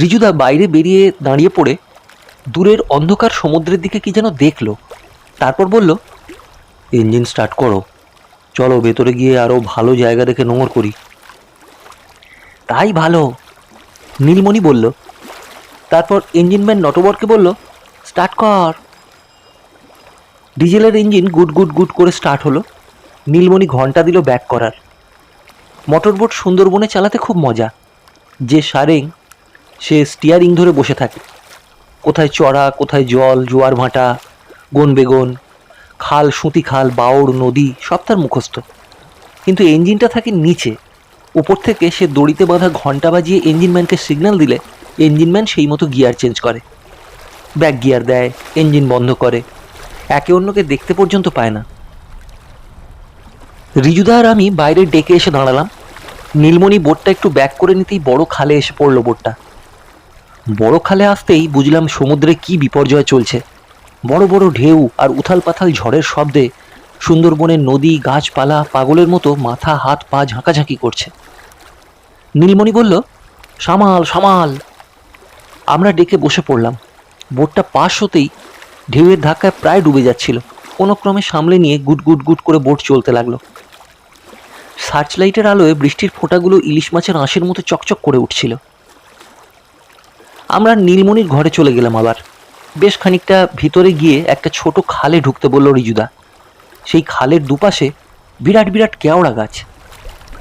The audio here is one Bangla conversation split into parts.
রিজুদা বাইরে বেরিয়ে দাঁড়িয়ে পড়ে দূরের অন্ধকার সমুদ্রের দিকে কি যেন দেখল। তারপর বলল, ইঞ্জিন স্টার্ট করো। চলো ভেতরে গিয়ে আরও ভালো জায়গা দেখে নোংর করি। তাই ভালো, নীলমণি বলল। তারপর ইঞ্জিনম্যান নটবরকে বলল, স্টার্ট কর। ডিজেলের ইঞ্জিন গুড গুড গুড করে স্টার্ট হলো। নীলমণি ঘণ্টা দিল ব্যাক করার। মোটরবোট সুন্দরবনে চালাতে খুব মজা। যে সারেং সে স্টিয়ারিং ধরে বসে থাকে। কোথায় চড়া, কোথায় জল, জোয়ার ভাঁটা গন বেগন, খাল, সুতি খাল বাওড় নদী, সব তার মুখস্থ। কিন্তু ইঞ্জিনটা থাকে নিচে। উপর থেকে সে দড়িতে বাঁধা ঘণ্টা বাজিয়ে ইঞ্জিনম্যানকে সিগন্যাল দিলে ইঞ্জিনম্যান সেই মতো গিয়ার চেঞ্জ করে। ব্যাক গিয়ার দেয় ইঞ্জিন বন্ধ করে। একে অন্যকে দেখতে পর্যন্ত পায় না। রিজুদা আর আমি বাইরে ডেকে এসে দাঁড়ালাম। নীলমণি বোটটা একটু ব্যাক করে নিতেই বড় খালে এসে পড়ল বোটটা বড় খালে আসতেই বুঝলাম সমুদ্রে কি বিপর্যয় চলছে। বড় বড় ঢেউ আর উথাল পাথাল ঝড়ের শব্দে সুন্দরবনের নদী, গাছপালা, পাগলের মতো মাথা, হাত, পা ঝাঁকাঝাঁকি করছে। নীলমণি বলল, সামাল সামাল। আমরা ডেকে বসে পড়লাম। বোটটা পাশ হতেই ঢেউয়ের ধাক্কায় প্রায় ডুবে যাচ্ছিল। কোনো ক্রমে সামলে নিয়ে গুট গুট গুট করে বোট চলতে লাগল। সার্চ লাইটের আলোয় বৃষ্টির ফোঁটাগুলো ইলিশ মাছের আঁশের মতো চকচক করে উঠছিল। আমরা নীলমণির ঘরে চলে গেলাম আবার। বেশ খানিকটা ভিতরে গিয়ে একটা ছোট খালে ঢুকতে বলল রিজুদা। সেই খালের দুপাশে বিরাট বিরাট কেওড়া গাছ।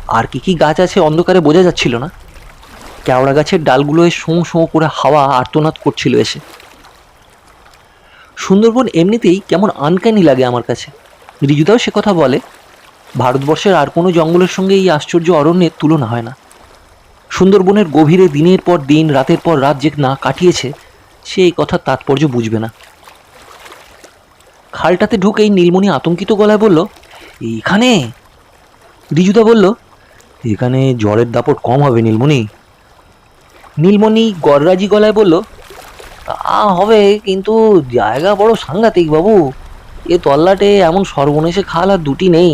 আর কি কি গাছ আছে অন্ধকারে বোঝা যাচ্ছিল না। কেওড়া গাছের ডালগুলোয় শোঁ শোঁ করে হাওয়া আর্তনাদ করছিল এসে। সুন্দরবন এমনিতেই কেমন আনকানি লাগে আমার কাছে। রিজুদাও সে কথা বলে। ভারতবর্ষের আর কোনো জঙ্গলের সঙ্গে এই আশ্চর্য অরণ্যের তুলনা হয় না। সুন্দরবনের গভীরে দিনের পর দিন, রাতের পর রাত যে না কাটিয়েছে, সে এই কথার তাৎপর্য বুঝবে না। খালটাতে ঢুকেই নীলমণি আতঙ্কিত গলায় বলল, এইখানে? রিজুদা বলল, এখানে জলের দাপট কম হবে নীলমণি। নীলমণি গররাজি গলায় বলল, তা হবে, কিন্তু জায়গা বড় সাংঘাতিক বাবু। এ তল্লাটে এমন সর্বনেশে খাল আর দুটি নেই।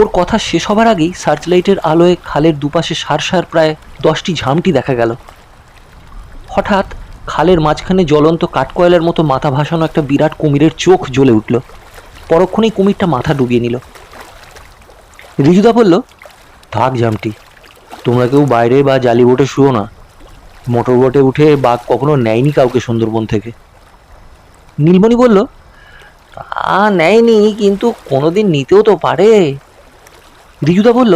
ওর কথা শেষ হবার আগেই সার্চ লাইটের আলোয় খালের দুপাশে সার সার প্রায় দশটি ঝামটি দেখা গেল। হঠাৎ খালের মাঝখানে জ্বলন্ত কাঠকয়লার মতো মাথা ভাসানো একটা বিরাট কুমিরের চোখ জ্বলে উঠল। পরক্ষণেই কুমিরটা মাথা ডুবিয়ে নিল। রিজুদা বলল, থাক ঝামটি তোমরা কেউ বাইরে বা জালি বোটে শুও না। মোটর বোটে উঠে বাঘ কখনো নেয়নি কাউকে সুন্দরবন থেকে। নীলমণি বলল তা নেয়নি, কিন্তু কোনোদিন নিতেও তো পারে। রিজুদা বলল,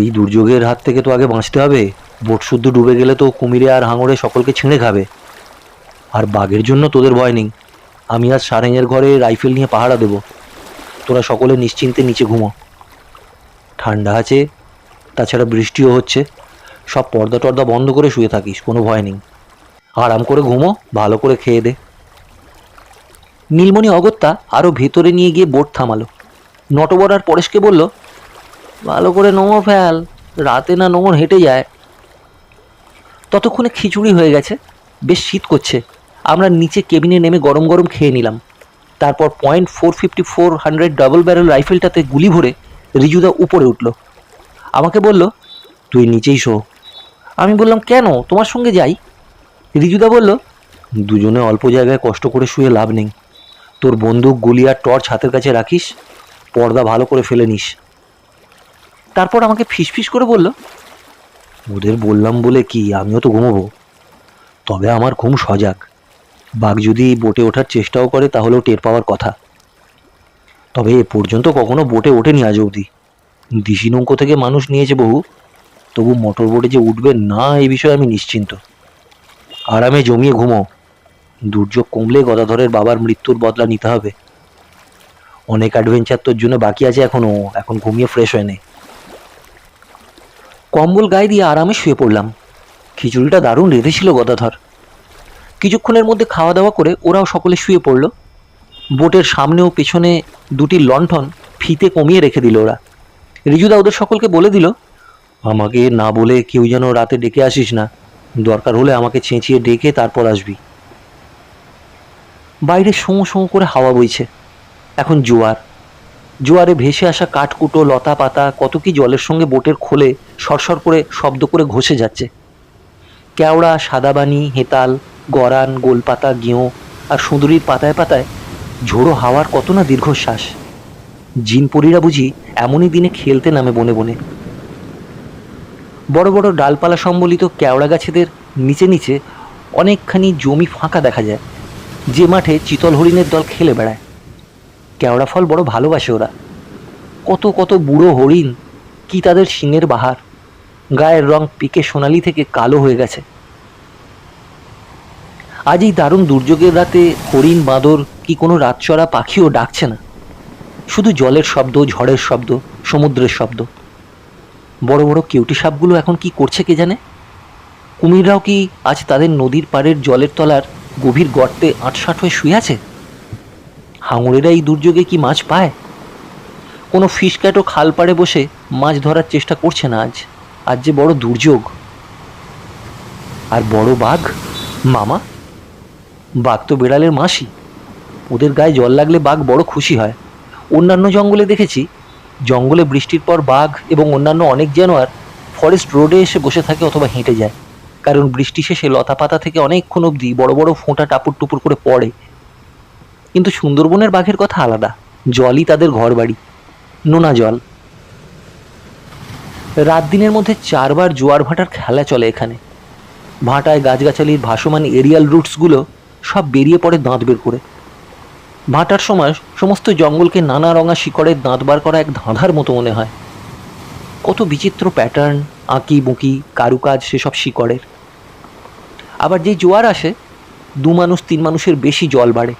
এই দুর্যোগের হাত থেকে তো আগে বাঁচতে হবে। বোট শুদ্ধ ডুবে গেলে তো কুমিরে আর হাঙড়ে সকলকে ছিঁড়ে খাবে। আর বাঘের জন্য তোদের ভয় নেই। আমি আজ সারেঙের ঘরে রাইফেল নিয়ে পাহারা দেব। তোরা সকলে নিশ্চিন্তে নিচে ঘুমো। ঠান্ডা আছে, তাছাড়া বৃষ্টিও হচ্ছে। সব পর্দা টর্দা বন্ধ করে শুয়ে থাকিস, কোনো ভয় নেই। আরাম করে ঘুমো, ভালো করে খেয়ে দে। নীলমণি অগত্যা আরও ভেতরে নিয়ে গিয়ে বোট থামালো। নটবর আর পরেশকে বলল ভালো করে নোংর ফেল। রাতে না নোংর হেঁটে যায়। ততক্ষণে খিচুড়ি হয়ে গেছে। বেশ শীত করছে। আমরা নিচে কেবিনে নেমে গরম গরম খেয়ে নিলাম। তারপর point four fifty four hundred double barrel রাইফেলটাতে গুলি ভরে রিজুদা উপরে উঠল। আমাকে বলল, তুই নিচেই শো। আমি বললাম, কেন? তোমার সঙ্গে যাই। রিজুদা বলল, দুজনে অল্প জায়গায় কষ্ট করে শুয়ে লাভ নেই। তোর বন্দুক, গুলি আর টর্চ হাতের কাছে রাখিস। পর্দা ভালো করে ফেলে নিস। তারপর আমাকে ফিসফিস করে বলল, ওদের বললাম বলে কি, আমিও তো ঘুমোবো। তবে আমার ঘুম সজাগ। বাঘ যদি বোটে ওঠার চেষ্টাও করে তাহলেও টের পাওয়ার কথা। তবে এ পর্যন্ত কখনো বোটে ওঠেনি আজ অবধি। দিশি নৌকো থেকে মানুষ নিয়েছে বহু। তবু মোটর বোটে যে উঠবে না এই বিষয়ে আমি নিশ্চিন্ত। আরামে জমিয়ে ঘুমো। দুর্যোগ কমলে গদাধরের বাবার মৃত্যুর বদলা নিতে হবে। অনেক অ্যাডভেঞ্চার তোর জন্য বাকি আছে এখনও এখন ঘুমিয়ে ফ্রেশ হয়ে নে। কম্বল গায়ে দিয়ে আরামে শুয়ে পড়লাম। খিচুড়িটা দারুণ রেঁধেছিল গদাধর। কিছুক্ষণের মধ্যে খাওয়া দাওয়া করে ওরাও সকলে শুয়ে পড়ল। বোটের সামনে ও পেছনে দুটি লণ্ঠন ফিতে কমিয়ে রেখে দিল ওরা। রিজুদা ওদের সকলকে বলে দিল, আমাকে না বলে কেউ যেন রাতে ডেকে আসিস না। দরকার হলে আমাকে চেঁচিয়ে ডেকে তারপর আসবি। বাইরে শোঁ শোঁ করে হাওয়া বইছে। এখন জোয়ার। জোয়ারে ভেসে আসা কাঠকুটো লতা পাতা কত কি জলের সঙ্গে বোটের খোলে সরসর করে শব্দ করে ঘষে যাচ্ছে। কেওড়া, সাদাবানি, হেতাল, গরান, গোলপাতা গেঁয়ো আর সুঁদরির পাতায় পাতায় ঝোড়ো হাওয়ার কত না দীর্ঘশ্বাস। জিনপরীরা বুঝি এমনই দিনে খেলতে নামে বনে বনে। বড় বড় ডালপালা সম্বলিত কেওড়া গাছেদের নিচে নিচে অনেকখানি জমি ফাঁকা দেখা যায়, যে মাঠে চিতল হরিণের দল খেলে বেড়ায়। কেওড়া ফল বড় ভালোবাসে ওরা। কত কত বুড়ো হরিণ কি তাদের শিঙের বাহার। গায়ের রং পিকে সোনালি থেকে কালো হয়ে গেছে। আজ এই দারুণ দুর্যোগের রাতে হরিণ, বাঁদর কি কোনো রাতচরা পাখিও ডাকছে না। শুধু জলের শব্দ, ঝড়ের শব্দ, সমুদ্রের শব্দ। বড় বড় কেউটি সাপগুলো এখন কি করছে কে জানে? কুমিররাও কি আজ তাদের নদীর পাড়ের জলের তলার গভীর গর্তে আটসাট হয়ে শুয়ে আছে? হাঙরেরা এই দুর্যোগে কি মাছ পায়? কোনো ফিশ ক্যাটও খাল পাড়ে বসে মাছ ধরার চেষ্টা করছে না আজ। আজ যে বড় দুর্যোগ। আর বড় বাঘ? মামা? বাঘ তো বেড়ালের মাসি। ওদের গায়ে জল লাগলে বাঘ বড় খুশি হয়। অন্যান্য জঙ্গলে দেখেছি, জঙ্গলে বৃষ্টির পর বাঘ এবং অন্যান্য অনেক জানোয়ার ফরেস্ট রোডে এসে বসে থাকে অথবা হেঁটে যায়। কারণ বৃষ্টি শেষে লতা পাতা থেকে অনেকক্ষণ অবধি বড় বড় ফোঁটা টাপুর টুপুর করে পড়ে। কিন্তু সুন্দরবনের বাঘের কথা আলাদা। জলই তাদের ঘর বাড়ি নোনা জল। রাত দিনের মধ্যে চারবার জোয়ার ভাটার খেলা চলে এখানে। ভাটায় গাছগাছালির ভাসমান এরিয়াল রুটসগুলো সব বেরিয়ে পড়ে দাঁত বের করে। ভাটার সময় সমস্ত জঙ্গলকে নানা রঙা শিকড়ের দাঁত বার করা এক ধাঁধার মতো মনে হয়। কত বিচিত্র প্যাটার্ন আঁকি বুঁকি কারুকাজ সেসব শিকড়ের। আবার যেই জোয়ার আসে, দু মানুষ তিন মানুষের বেশি জল বাড়ে।